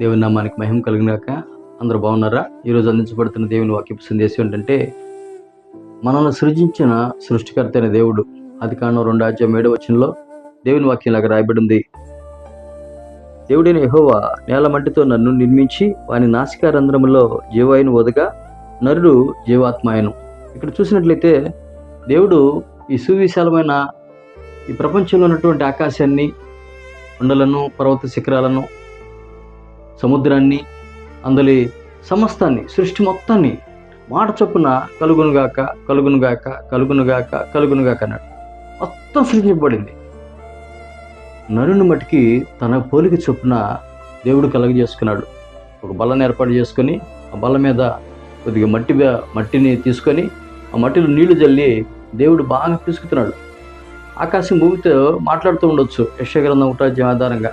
దేవుని నామానికి మహిమ కలిగినాక అందరూ బాగున్నారా? ఈరోజు అందించబడుతున్న దేవుని వాక్యపు సందేశం ఏంటంటే మనల్ని సృజించిన సృష్టికర్త అయిన దేవుడు అది కారణం రెండు ఆజ్యం ఏడవ వచనంలో దేవుని వాక్యం లాగా రాయబడింది. దేవుడైన యహోవా నేల మట్టితో నన్ను నిర్మించి వాని నాసికారంధ్రములో జీవాయును వదగా నరుడు జీవాత్మాయను. ఇక్కడ చూసినట్లయితే దేవుడు ఈ సువిశాలమైన ఈ ప్రపంచంలో ఉన్నటువంటి ఆకాశాన్ని కొండలను పర్వత శిఖరాలను సముద్రాన్ని అందులో సమస్తాన్ని సృష్టి మొత్తాన్ని మాట చొప్పున కలుగునుగాక కలుగునుగాక కలుగునుగాక కలుగునుగాక అన్నాడు. మొత్తం సృష్టించబడింది నరుని మట్టికి తన పోలిక చొప్పున దేవుడు కలుగజేసుకున్నాడు. ఒక బల్లను ఏర్పాటు చేసుకొని ఆ బల్ల మీద కొద్దిగా మట్టి మట్టిని తీసుకొని ఆ మట్టిలో నీళ్ళు జల్లి దేవుడు బాగా పిసుకుతున్నాడు ఆకాశం భూమితో మాట్లాడుతూ ఉండొచ్చు. యక్షగ్రంథం ఉటాజ్యం ఆధారంగా.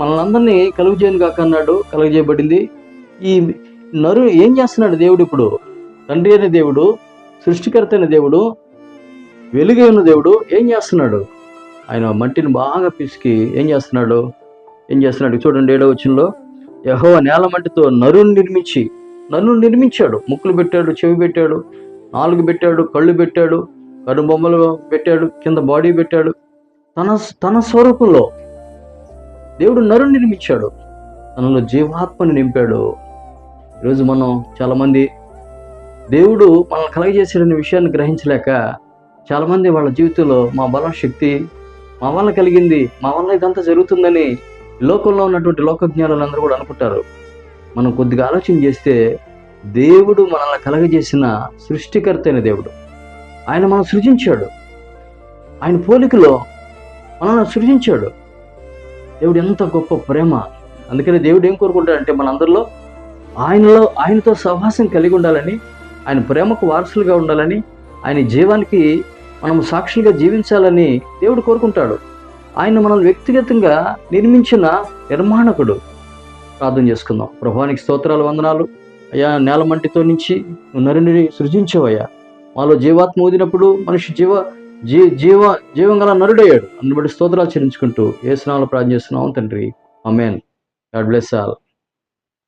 మనల్ని అందరినీ కలుగు చేయను కాక అన్నాడు కలుగు చేయబడింది ఈ నరు ఏం చేస్తున్నాడు దేవుడు ఇప్పుడు? తండ్రి అయిన దేవుడు సృష్టికర్త అయిన దేవుడు వెలుగైన దేవుడు ఏం చేస్తున్నాడు? ఆయన మట్టిని బాగా పిసికి ఏం చేస్తున్నాడు? ఏం చేస్తున్నాడు? చూడండి ఏడో వచ్చినలో యహో నేల మట్టితో నరుని నిర్మించి నరుని నిర్మించాడు. ముక్కులు పెట్టాడు చెవి పెట్టాడు నాలుగు పెట్టాడు కళ్ళు పెట్టాడు కడు బొమ్మలు పెట్టాడు కింద బాడీ పెట్టాడు. తన తన స్వరూపంలో దేవుడు నరుని నిర్మించాడు. తనలో జీవాత్మని నింపాడు. ఈరోజు మనం చాలామంది దేవుడు మనల్ని కలగజేసాడనే విషయాన్ని గ్రహించలేక చాలామంది వాళ్ళ జీవితంలో మా బలం శక్తి మా వల్ల కలిగింది మా వల్ల ఇదంతా జరుగుతుందని లోకంలో ఉన్నటువంటి లోకజ్ఞానులు అందరూ కూడా అనుకుంటారు. మనం కొద్దిగా ఆలోచన చేస్తే దేవుడు మనల్ని కలగజేసిన సృష్టికర్త అయిన దేవుడు. ఆయన మనం సృజించాడు. ఆయన పోలికలో మనల్ని సృజించాడు. దేవుడు ఎంత గొప్ప ప్రేమ. అందుకని దేవుడు ఏం కోరుకుంటాడంటే మనందరిలో ఆయనలో ఆయనతో సహవాసం కలిగి ఉండాలని ఆయన ప్రేమకు వారసులుగా ఉండాలని ఆయన జీవానికి మనం సాక్షులుగా జీవించాలని దేవుడు కోరుకుంటాడు. ఆయన మనం వ్యక్తిగతంగా నిర్మించిన నిర్మాణకుడు. ప్రార్థన చేసుకుందాం. ప్రభానికి స్తోత్రాలు వందనాలు. అయ్యా నేల మంటితో నుంచి నరుని సృజించావయ్యా. మాలో జీవాత్మ ఊదినప్పుడు మనిషి జీవ జీ జీవ జీవం గల నరుడయ్యాడు. అందుబడి స్తోత్రాలు చెల్లించుకుంటూ ఏ స్నానాలు ప్రార్థన చేస్తున్నాం తండ్రి? Amen God bless all.